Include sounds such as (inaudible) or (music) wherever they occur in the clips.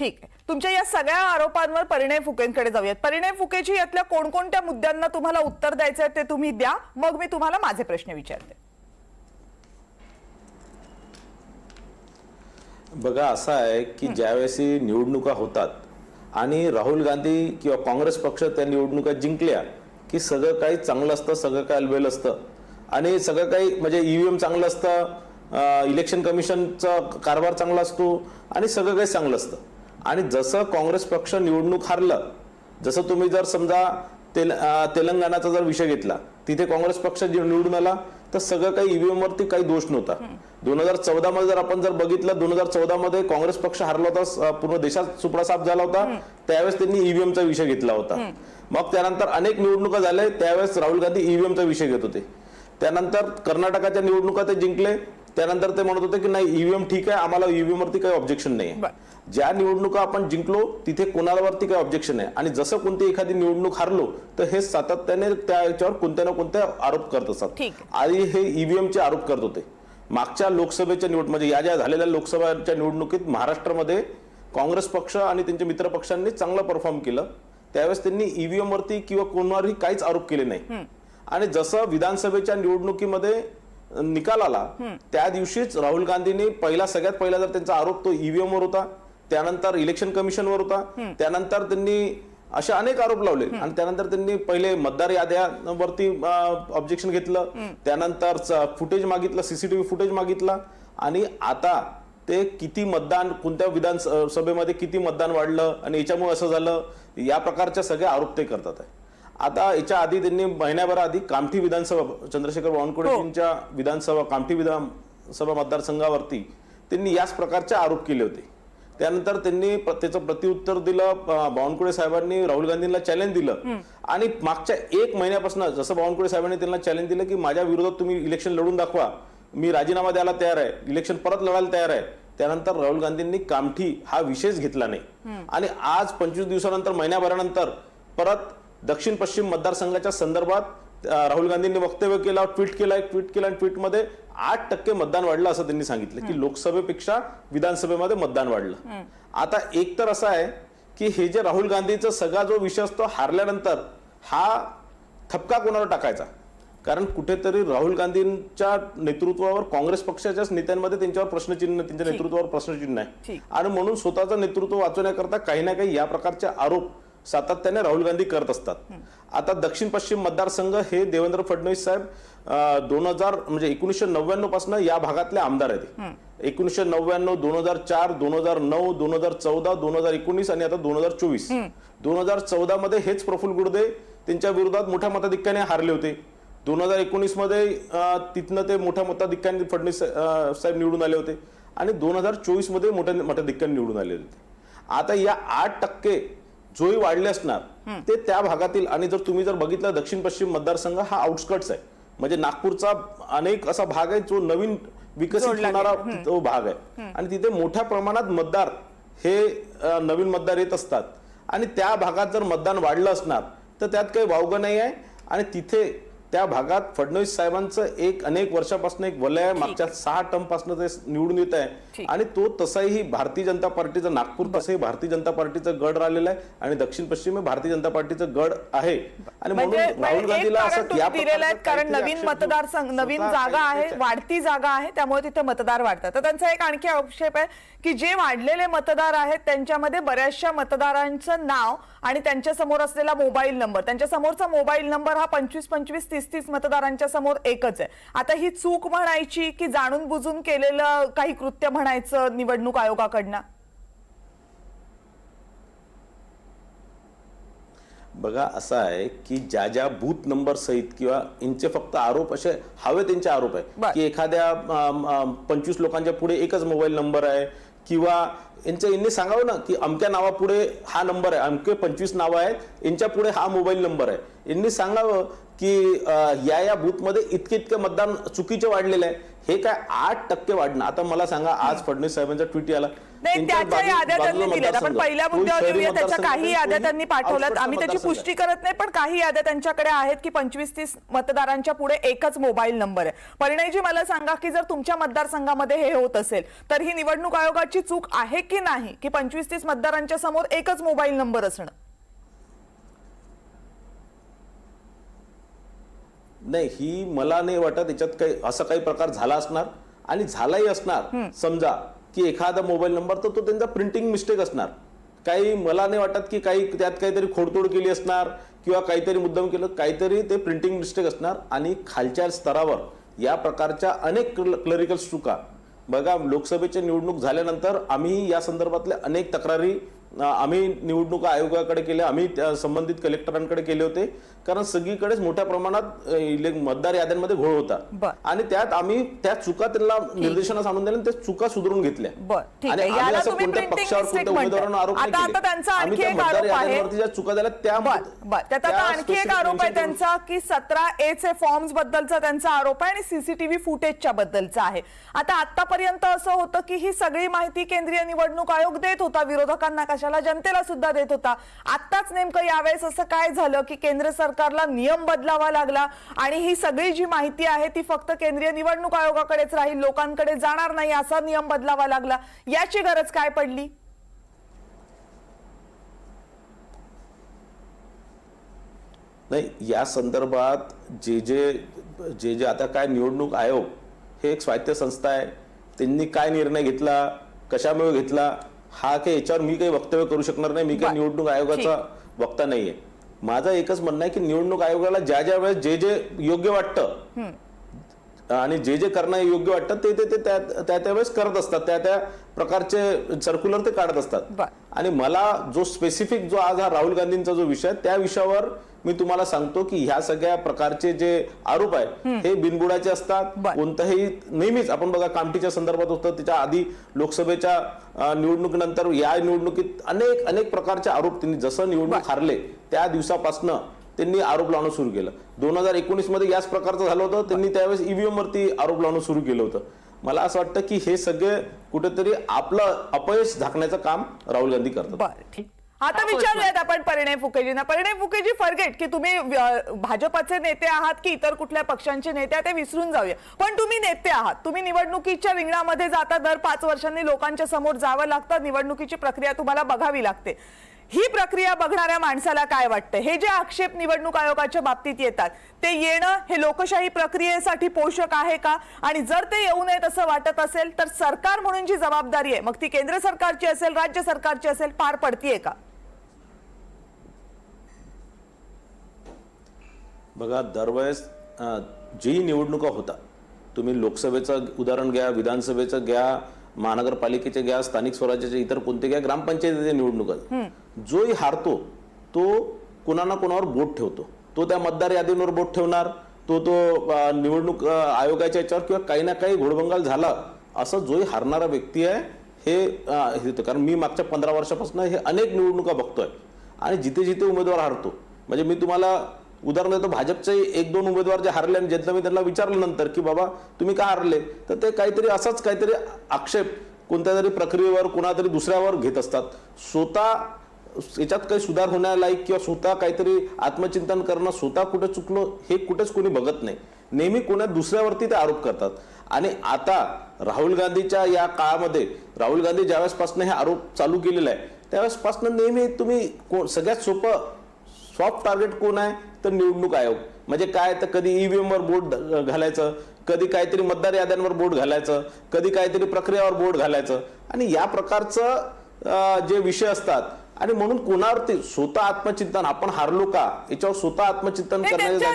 ठीक. आहे तुमच्या या सगळ्या आरोपांवर परिणय फुकेंकडे जाऊयात. परिणय फुकेची यातल्या कोणकोणत्या मुद्द्यांना तुम्हाला उत्तर द्यायचं आहे ते तुम्ही द्या. मग मी तुम्हाला माझे प्रश्न विचारते. बघा असं आहे की ज्यावेळेस निवडणुका होतात आणि राहुल गांधी किंवा काँग्रेस पक्ष त्या निवडणुका जिंकल्या की सगळं काही चांगलं असतं सगळं काही अलबेल असतं. आणि सगळं काही म्हणजे ईव्हीएम चांगलं असतं इलेक्शन कमिशनचा कारभार चांगला असतो आणि सगळं काही चांगलं असतं. आणि जसं काँग्रेस पक्ष निवडणूक हारलं जसं तुम्ही जर समजा तेल तेलंगणाचा जर विषय घेतला तिथे काँग्रेस पक्ष जे निवडून आला तर सगळं काही ईव्हीएम वरती काही दोष नव्हता. दोन हजार चौदा मध्ये जर आपण जर बघितलं दोन हजार चौदा मध्ये काँग्रेस पक्ष हारला होता पूर्ण देशात सुपडासाप झाला होता त्यावेळेस त्यांनी ईव्हीएमचा विषय घेतला होता. मग त्यानंतर अनेक निवडणुका झाल्या त्यावेळेस राहुल गांधी ईव्हीएमचा विषय घेत होते. त्यानंतर कर्नाटकाच्या निवडणुका ते जिंकले त्यानंतर ते म्हणत होते की नाही ईव्हीएम ठीक आहे आम्हाला ईव्हीएम वरती काही ऑब्जेक्शन नाही. ज्या निवडणुका आपण जिंकलो तिथे कोणावरती काही ऑब्जेक्शन आहे आणि जसं कोणती एखादी निवडणूक हारलो तर हे सातत्याने त्याच्यावर कोणत्या ना कोणत्या आरोप करत असतात. आधी हे ईव्हीएमचे आरोप करत होते. मागच्या लोकसभेच्या निवड म्हणजे या ज्या झालेल्या लोकसभेच्या निवडणुकीत महाराष्ट्रामध्ये काँग्रेस पक्ष आणि त्यांच्या मित्र पक्षांनी चांगलं परफॉर्म केलं. त्यावेळेस त्यांनी ईव्हीएम वरती किंवा कोणावरही काहीच आरोप केले नाही. आणि जसं विधानसभेच्या निवडणुकीमध्ये निकाल आला त्या दिवशीच राहुल गांधींनी पहिला सगळ्यात पहिला जर त्यांचा आरोप तो ईव्हीएम वर होता त्यानंतर इलेक्शन कमिशनवर होता त्यानंतर त्यांनी असे अनेक आरोप लावले आणि त्यानंतर त्यांनी पहिले मतदार याद्यावरती ऑब्जेक्शन घेतलं त्यानंतर फुटेज मागितलं सीसीटीव्ही फुटेज मागितला आणि आता ते किती मतदान कोणत्या विधान सभेमध्ये किती मतदान वाढलं आणि याच्यामुळे असं झालं या प्रकारच्या सगळे आरोप ते करतात आहे. आता याच्या आधी त्यांनी महिन्याभराआधी कामठी विधानसभा चंद्रशेखर बावनकुळेंच्या विधानसभा कामठी विधानसभा मतदारसंघावरती त्यांनी याच प्रकारचे आरोप केले होते. त्यानंतर त्यांनी त्याचं प्रत्युत्तर दिलं बावनकुळे साहेबांनी राहुल गांधींना चॅलेंज दिलं. आणि मागच्या एक महिन्यापासून जसं बावनकुळे साहेबांनी त्यांना चॅलेंज दिलं की माझ्या विरोधात तुम्ही इलेक्शन लढून दाखवा. मी राजीनामा द्यायला तयार आहे. इलेक्शन परत लढायला तयार आहे. त्यानंतर राहुल गांधींनी कामठी हा विषयच घेतला नाही. आणि आज पंचवीस दिवसानंतर महिन्याभरानंतर परत दक्षिण पश्चिम मतदारसंघाच्या संदर्भात राहुल गांधींनी वक्तव्य केला ट्विट केला एक ट्विट केला आणि ट्विटमध्ये आठ टक्के मतदान वाढलं असं त्यांनी सांगितलं की लोकसभेपेक्षा विधानसभेमध्ये मतदान वाढलं. आता एक तर असं आहे की हे जे राहुल गांधीचा सगळा जो विषय असतो हारल्यानंतर हा थपका कोणावर टाकायचा? कारण कुठेतरी राहुल गांधींच्या नेतृत्वावर काँग्रेस पक्षाच्याच नेत्यांमध्ये त्यांच्यावर प्रश्नचिन्ह त्यांच्या नेतृत्वावर प्रश्नचिन्ह आहे. आणि म्हणून स्वतःचं नेतृत्व वाचवण्याकरता काही ना काही या प्रकारचे आरोप सातत्याने राहुल गांधी करत असतात. आता दक्षिण पश्चिम मतदारसंघ हे देवेंद्र फडणवीस साहेब दोन हजार म्हणजे एकोणीसशे नव्याण्णवपासून या भागातले आमदार आहेत. एकोणीसशे नव्याण्णव दोन हजार चार दोन हजार नऊ दोन हजार चौदा दोन हजार एकोणीस आणि आता दोन हजार चोवीस. दोन हजार चौदा मध्ये हेच प्रफुल्ल गुर्दे त्यांच्या विरोधात मोठ्या मताधिक्याने हारले होते. दोन हजार एकोणीसमध्ये तिथनं ते मोठ्या मताधिक्याने फडणवीस साहेब निवडून आले होते. आणि दोन हजार चोवीसमध्ये मोठ्या मताधिक्याने निवडून आले होते. आता या आठ टक्के जोही वाढले असणार ते त्या भागातील आणि जर तुम्ही जर बघितलं दक्षिण पश्चिम मतदारसंघ हा आउटस्कट्स आहे. म्हणजे नागपूरचा अनेक असा भाग आहे जो नवीन विकसित होणारा तो भाग आहे. आणि तिथे मोठ्या प्रमाणात मतदार हे नवीन मतदार येत असतात. आणि त्या भागात जर मतदान वाढलं असणार तर त्यात काही वावगं नाही आहे. आणि तिथे त्या भागात फडणवीस साहेबांचं एक अनेक वर्षापासून एक वलय आहे. मागच्या सहा टर्मपासून ते निवडून येत आहे. आणि तो तसाही भारतीय जनता पार्टीचं नागपूर तसंही भारतीय जनता पार्टीचं गड राहिलेलं आहे. आणि दक्षिण पश्चिम भारतीय जनता पार्टीचं गड आहे. आणि म्हणून म्हणजे राहुल गांधीला असं कारण नवीन मतदारसंघ नवीन जागा आहे वाढती जागा आहे त्यामुळे तिथे मतदार वाढतात. तर त्यांचा एक आणखी आक्षेप आहे की जे वाढलेले मतदार आहेत त्यांच्यामध्ये बऱ्याचशा मतदारांचं नाव आणि त्यांच्यासमोर असलेला मोबाईल नंबर त्यांच्या समोरचा मोबाईल नंबर हा पंचवीस पंचवीस तीस तीस मतदारांच्या समोर एकच आहे. आता ही चूक म्हणायची की जाणून बुजून केलेलं काही कृत्य म्हणायचं निवडणूक आयोगाकडनं? बघा असं आहे की ज्या ज्या बूथ नंबर सहित किंवा यांचे फक्त आरोप असे हवे त्यांचे आरोप. आहे. की एखाद्या पंचवीस लोकांच्या पुढे एकच मोबाईल नंबर आहे किंवा यांचं यांनी सांगावं ना की अमक्या नावापुढे हा नंबर आहे अमके पंचवीस नावं आहेत यांच्या पुढे हा मोबाईल नंबर आहे. यांनी सांगावं की या या बूथमध्ये इतके इतके मतदान चुकीचे वाढलेले आहे. हे काय आठ टक्के वाढणं? आता मला सांगा आज फडणवीस साहेबांचा ट्विट आला. पहिल्या मुद्द्यावर येऊया त्याच्या काही याद्या त्यांनी पाठवल्यात. आम्ही त्याची. पुष्टी करत नाही पण काही याद्या त्यांच्याकडे आहेत की पंचवीस तीस मतदारांच्या पुढे एकच मोबाईल नंबर आहे. परिणयजी मला सांगा की जर तुमच्या मतदारसंघामध्ये हे होत असेल तर ही निवडणूक आयोगाची चूक आहे की नाही की पंचवीस तीस मतदारांच्या समोर एकच मोबाईल नंबर असणं? नाही ही मला नाही वाटत याच्यात काही असं काही प्रकार झाला असणार आणि झालाही असणार. समजा की एखादा मोबाईल नंबर तर तो त्यांचा प्रिंटिंग मिस्टेक असणार. काही मला नाही वाटत की काही त्यात काहीतरी खोडतोड केली असणार किंवा काहीतरी मुद्दाम केलं काहीतरी ते प्रिंटिंग मिस्टेक असणार आणि खालच्या स्तरावर या प्रकारच्या अनेक क्लरिकल चुका. बघा लोकसभेची निवडणूक झाल्यानंतर आम्ही या संदर्भातल्या अनेक तक्रारी आम्ही निवडणूक आयोगाकडे केल्या आम्ही त्या संबंधित कलेक्टरांकडे केले होते. कारण सगळीकडेच मोठ्या प्रमाणात इले- मतदार याद्यांमध्ये घोळ होता. आणि त्यात आम्ही त्या चुका त्यांना निर्देशनास आणून दिल्या त्या चुका सुधारून घेतल्या. आणि आम्ही असं कोणत्या पक्षावर कोणत्या उमेदवारांना आरोप नाही केले. मतदार याद्यांवरती ज्या चुका झाल्या त्या आणखी एक आरोप आहे त्यांचा की सतरा ए चे फॉर्म्स बद्दलचा त्यांचा आरोप आहे आणि सीसीटीव्ही फुटेजच्या बद्दलचा आहे. आता आतापर्यंत असं होतं की ही सगळी माहिती केंद्रीय निवडणूक आयोग देत होता. विरोधकांना कशाला जनतेला सुद्धा देत होता. आत्ताच नेमकं यावेळेस असं काय झालं की केंद्र सरकारला नियम बदलावा लागला आणि ही सगळी जी माहिती आहे ती फक्त केंद्रीय निवडणूक आयोगाकडेच राहील लोकांकडे जाणार नाही असा नियम बदलावा लागला. याची गरज काय पडली? नाही या संदर्भात जे जे जे जे आता काय निवडणूक आयोग हे एक स्वायत्त संस्था आहे. त्यांनी काय निर्णय घेतला कशामुळे घेतला हा काही याच्यावर मी काही वक्तव्य करू शकणार नाही मी काही. निवडणूक आयोगाचा वक्ता नाहीये माझं एकच म्हणणं आहे की निवडणूक आयोगाला ज्या ज्या वेळेस जे जे योग्य वाटतं आणि जे जे करणं योग्य वाटतं ते ते त्या त्या त्या वेळेस करत असतात त्या त्या प्रकारचे सर्क्युलर ते काढत असतात. आणि मला जो स्पेसिफिक जो आज हा राहुल गांधींचा जो विषय त्या विषयावर मी तुम्हाला सांगतो की ह्या सगळ्या प्रकारचे जे आरोप आहे हे बिनबुडाचे असतात. कोणताही नेहमीच आपण बघा कामटीच्या संदर्भात होतं त्याच्या आधी लोकसभेच्या निवडणुकीनंतर या निवडणुकीत अनेक अनेक प्रकारचे आरोप त्यांनी जसं निवडणूक हारले त्या दिवसापासनं त्यांनी आरोप लावणं सुरू केलं. दोन हजार एकोणीसमध्ये याच प्रकारचं झालं होतं त्यांनी त्यावेळेस ईव्हीएम वरती आरोप लावणं सुरू केलं होतं. मला असं वाटतं की हे सगळे कुठेतरी आपलं अपयश झाकण्याचं काम राहुल गांधी करतात. ठीक. आता विचारूयात आपण परिणय फुकेजींना. परिणय फुकेजी फरगेट की तुम्ही भाजपचे नेते आहात की इतर कुठल्या पक्षांचे नेते आहात ते विसरून जाऊया. पण तुम्ही नेते आहात. तुम्ही निवडणुकीच्या रिंगणामध्ये जाता दर पाच वर्षांनी लोकांच्या समोर जावं लागतं निवडणुकीची प्रक्रिया तुम्हाला बघावी लागते. ही प्रक्रिया बघणाऱ्या माणसाला काय वाटतं? हे जे आक्षेप निवडणूक आयोगाच्या बाबतीत येतात ते येणं हे लोकशाही प्रक्रियेसाठी पोषक आहे का? आणि जर ते येऊ नयेत असं वाटत असेल तर सरकार म्हणून जी जबाबदारी आहे मग ती केंद्र सरकारची असेल राज्य सरकारची असेल पार पडतीये का? बघा दरवेळेस जी निवडणुका होतात तुम्ही लोकसभेचं उदाहरण घ्या विधानसभेचं घ्या महानगरपालिकेचे घ्या स्थानिक स्वराज्याचे इतर कोणते घ्या ग्रामपंचायतीच्या निवडणुका. जोही हारतो तो कुणा ना कोणावर बोट ठेवतो. तो त्या मतदार यादींवर बोट ठेवणार तो तो निवडणूक आयोगाच्या याच्यावर किंवा काही ना काही घोडबंगाल झाला असं जोही हारणारा व्यक्ती आहे हे हे होतं. कारण मी मागच्या पंधरा वर्षापासून हे अनेक निवडणुका बघतोय आणि जिथे जिथे उमेदवार हारतो. म्हणजे मी तुम्हाला उदाहरण देतो भाजपचे एक दोन उमेदवार जे हारले आणि ज्यांना मी त्यांना विचारलं नंतर की बाबा तुम्ही का हारले? तर ते काहीतरी असाच काहीतरी आक्षेप कोणत्या तरी प्रक्रियेवर कुणातरी दुसऱ्यावर घेत असतात. स्वतः याच्यात काही सुधार होण्यालायक किंवा स्वतः काहीतरी आत्मचिंतन करणं स्वतः कुठे चुकलो हे कुठेच कोणी बघत नाही. नेहमी कोणा दुसऱ्यावरती ते आरोप करतात. आणि आता राहुल गांधीच्या या काळामध्ये राहुल गांधी ज्यावेळेसपासून हे आरोप चालू केलेला आहे त्यावेळेसपासून नेहमी तुम्ही सगळ्यात सोपं सॉफ्ट टार्गेट कोण आहे तर निवडणूक आयोग. म्हणजे काय तर कधी ईव्हीएम वर बोट घालायचं कधी काहीतरी मतदार याद्यांवर बोट घालायचं कधी काहीतरी प्रक्रियावर बोट घालायचं. आणि या प्रकारचं जे विषय असतात आणि म्हणून कोणावरती स्वतः आत्मचिंतन आपण हारलो का याच्यावर स्वतः आत्मचिंतन करण्याच्या.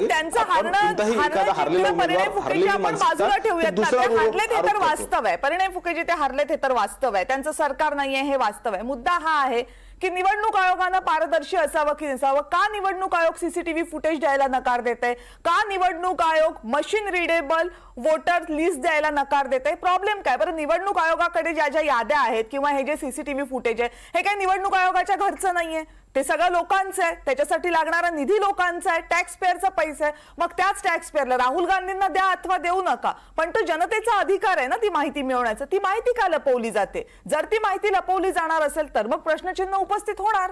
वास्तव आहे. परिणय फुकेजी ते हारले ते तर वास्तव आहे. त्यांचं सरकार नाहीये हे वास्तव आहे. मुद्दा हा आहे की निवडणूक आयोगानं पारदर्शी असावं की नसावं? का निवडणूक आयोग सीसीटीव्ही फुटेज द्यायला नकार देते का निवडणूक आयोग मशीन रिडेबल वोटर लिस्ट द्यायला नकार देते प्रॉब्लेम काय? बरं निवडणूक आयोगाकडे ज्या ज्या याद्या आहेत किंवा हे जे सीसीटीव्ही फुटेज आहे हे काय निवडणूक आयोगाच्या घरचं नाहीये? ते सगळं लोकांचं आहे. त्याच्यासाठी लागणारा निधी लोकांचा आहे. टॅक्स पेअरचा पैसा आहे. मग त्याच टॅक्स पेअरला राहुल गांधींना द्या अथवा देऊ नका. पण तो जनतेचा अधिकार आहे ना ती माहिती मिळवण्याचा. ती माहिती का लपवली जाते? जर ती माहिती लपवली जाणार असेल तर मग प्रश्नचिन्ह उपस्थित होणार.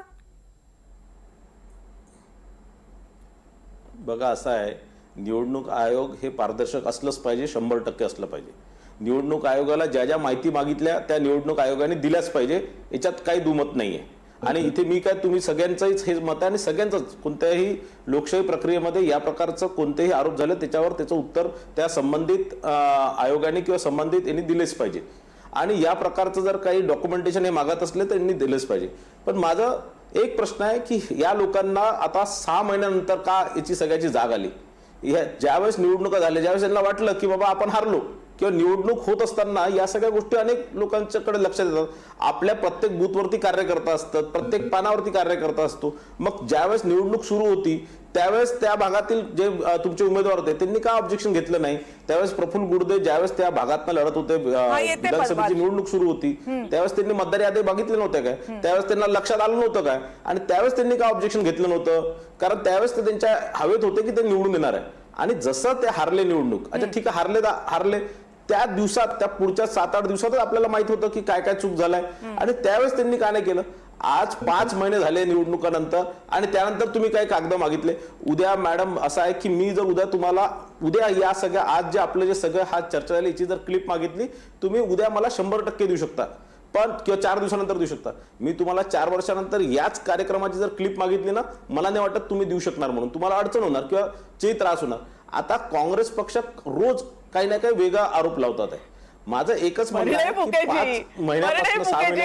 बघा असं आहे. निवडणूक आयोग हे पारदर्शक असलंच पाहिजे शंभर टक्के असलं पाहिजे. निवडणूक आयोगाला ज्या ज्या माहिती मागितल्या त्या निवडणूक आयोगाने दिल्याच पाहिजे. याच्यात काही दुमत नाहीये. आणि इथे मी काय तुम्ही सगळ्यांचंच हे मत आहे आणि सगळ्यांचंच. कोणत्याही लोकशाही प्रक्रियेमध्ये या प्रकारचं कोणतेही आरोप झाले त्याच्यावर त्याचं उत्तर त्या संबंधित आयोगाने किंवा संबंधित यांनी दिलेच पाहिजे. आणि या प्रकारचं जर काही डॉक्युमेंटेशन हे मागत असले तर यांनी दिलंच पाहिजे. पण माझं एक प्रश्न आहे की या लोकांना आता सहा महिन्यानंतर का याची सगळ्याची जाग आली? या ज्यावेळेस निवडणुका झाल्या ज्यावेळेस यांना वाटलं की बाबा आपण हारलो किंवा निवडणूक होत असताना या सगळ्या गोष्टी अनेक लोकांच्याकडे लक्षात येतात आपल्या प्रत्येक बूथवरती कार्यकर्ता असतात प्रत्येक पानावरती कार्यकर्ता असतो. मग ज्यावेळेस निवडणूक सुरू होती त्यावेळेस त्या भागातील जे तुमचे उमेदवार होते त्यांनी का ऑब्जेक्शन घेतलं नाही? त्यावेळेस प्रफुल्ल गुडदे ज्यावेळेस त्या भागातनं लढत होते विधानसभेची. निवडणूक सुरू होती त्यावेळेस त्यांनी मतदार यादी बघितले नव्हते काय? त्यावेळेस त्यांना लक्षात आलं नव्हतं काय? आणि त्यावेळेस त्यांनी का ऑब्जेक्शन घेतलं नव्हतं? कारण त्यावेळेस ते त्यांच्या हवेत होते की ते निवडून येणार आहे. आणि जसं ते हारले निवडणूक अच्छा ठीक आहे हारले हारले त्या दिवसात त्या पुढच्या सात आठ दिवसातच आपल्याला माहीत होतं की काय काय चूक झालाय. आणि त्यावेळेस त्यांनी काय नाही केलं? आज पाच महिने झाले निवडणुकानंतर आणि त्यानंतर तुम्ही काही कागद मागितले. उद्या मॅडम असं आहे की मी जर उद्या तुम्हाला उद्या या सगळ्या आज जे आपलं जे सगळं हा चर्चा झाली याची जर क्लिप मागितली तुम्ही उद्या मला शंभर टक्के देऊ शकता. पण किंवा चार दिवसानंतर देऊ शकता. मी तुम्हाला चार वर्षानंतर याच कार्यक्रमाची जर क्लिप मागितली ना मला नाही वाटत तुम्ही देऊ शकणार म्हणून. तुम्हाला अडचण होणार किंवा जे त्रास होणार. आता काँग्रेस पक्ष रोज काही ना काही वेगळा आरोप लावतात आहे. माझं एकच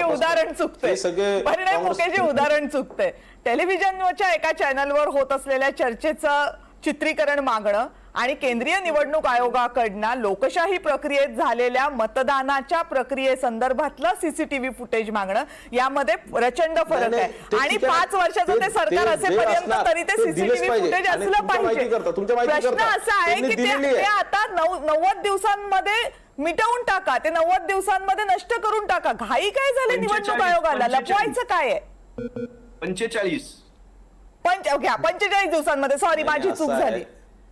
उदाहरण चुकते हे सगळे (laughs) उदाहरण चुकते टेलिव्हिजनच्या एका चॅनलवर होत असलेल्या चर्चेचं चित्रीकरण मागणं आणि केंद्रीय निवडणूक आयोगाकडनं लोकशाही प्रक्रियेत झालेल्या मतदानाच्या प्रक्रियेसंदर्भातलं सीसीटीव्ही फुटेज मागणं यामध्ये प्रचंड फरक आहे आणि. पाच वर्षाचं ते- सरकार असेपर्यंत. तरी ते सीसीटीव्ही. फुटेज असलं पाहिजे माहिती करता, तुमच्या माहिती प्रश्न करता. असा आहे की ते आता नव्वद दिवसांमध्ये मिटवून टाका ते नव्वद दिवसांमध्ये नष्ट करून टाका घाई काय झाली निवडणूक 45, आयोगाला 45. लपवायचं काय आहे पंचेचाळीस पंच घ्या पंचेचाळीस दिवसांमध्ये सॉरी माझी चूक झाली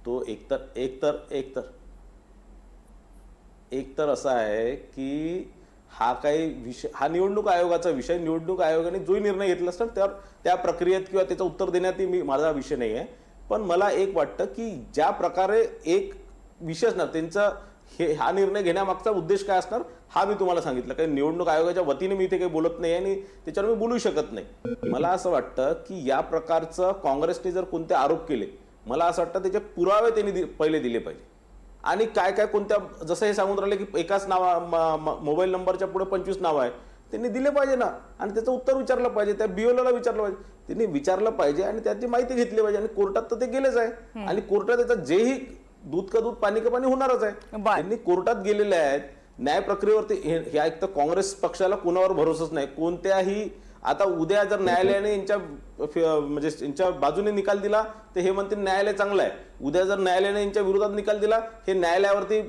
तो एकतर एकतर एकतर एकतर असा आहे की हा काही विषय हा निवडणूक आयोगाचा विषय निवडणूक आयोगाने जो निर्णय घेतला असणार त्यावर त्या प्रक्रियेत किंवा त्याचं उत्तर देण्यात मी माझा विषय नाही आहे पण मला एक वाटतं की ज्या प्रकारे एक विषय ना त्यांचा हे हा निर्णय घेण्यामागचा उद्देश काय असणार हा मी तुम्हाला सांगितलं. कारण निवडणूक आयोगाच्या वतीने मी इथे काही बोलत नाही आणि त्याच्यावर मी बोलू शकत नाही. मला असं वाटतं की या प्रकारचं काँग्रेसने जर कोणते आरोप केले मला असं वाटतं त्याचे पुरावे त्यांनी दि- पहिले दिले पाहिजे. आणि काय काय कोणत्या जसं हे सांगून राहिले की एकाच नावा मोबाईल नंबरच्या पुढे पंचवीस नावं आहे त्यांनी दिले पाहिजे ना. आणि त्याचं उत्तर विचारलं पाहिजे त्या बीओला विचारलं पाहिजे. त्यांनी विचारलं पाहिजे आणि त्याची माहिती घेतली पाहिजे आणि कोर्टात तर ते गेलेच आहे. आणि कोर्टात त्याचं जेही दूध का दूध पाणी का पाणी होणारच आहे. त्यांनी कोर्टात गेलेले आहेत. न्याय प्रक्रियेवरती हे- एक तर काँग्रेस पक्षाला कोणावर भरोसाच नाही. कोणत्याही आता उद्या जर न्यायालयाने यांच्या म्हणजे यांच्या बाजूने निकाल दिला तर हे म्हणतील न्यायालय चांगलं आहे. उद्या जर न्यायालयाने यांच्या विरोधात निकाल दिला हे न्यायालयावरती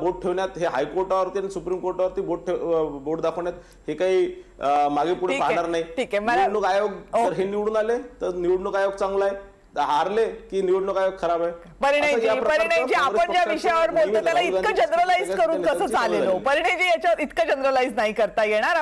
बोट ठेवण्यात हे हायकोर्टावरती आणि सुप्रीम कोर्टावरती बोट ठेव बोट दाखवण्यात हे काही मागे पुढे पाहणार नाही. निवडणूक आयोग जर हे निवडून आले तर निवडणूक आयोग चांगला आहे. तर हारले की निवडणूक आयोग खराब आहे. परिणयजी आपण ज्या विषयावर बोलतो त्याला इतकं जनरलाइज करून कसं चालेल हो? परिणयजी याच्यावर इतकं जनरलाइज नाही करता येणार.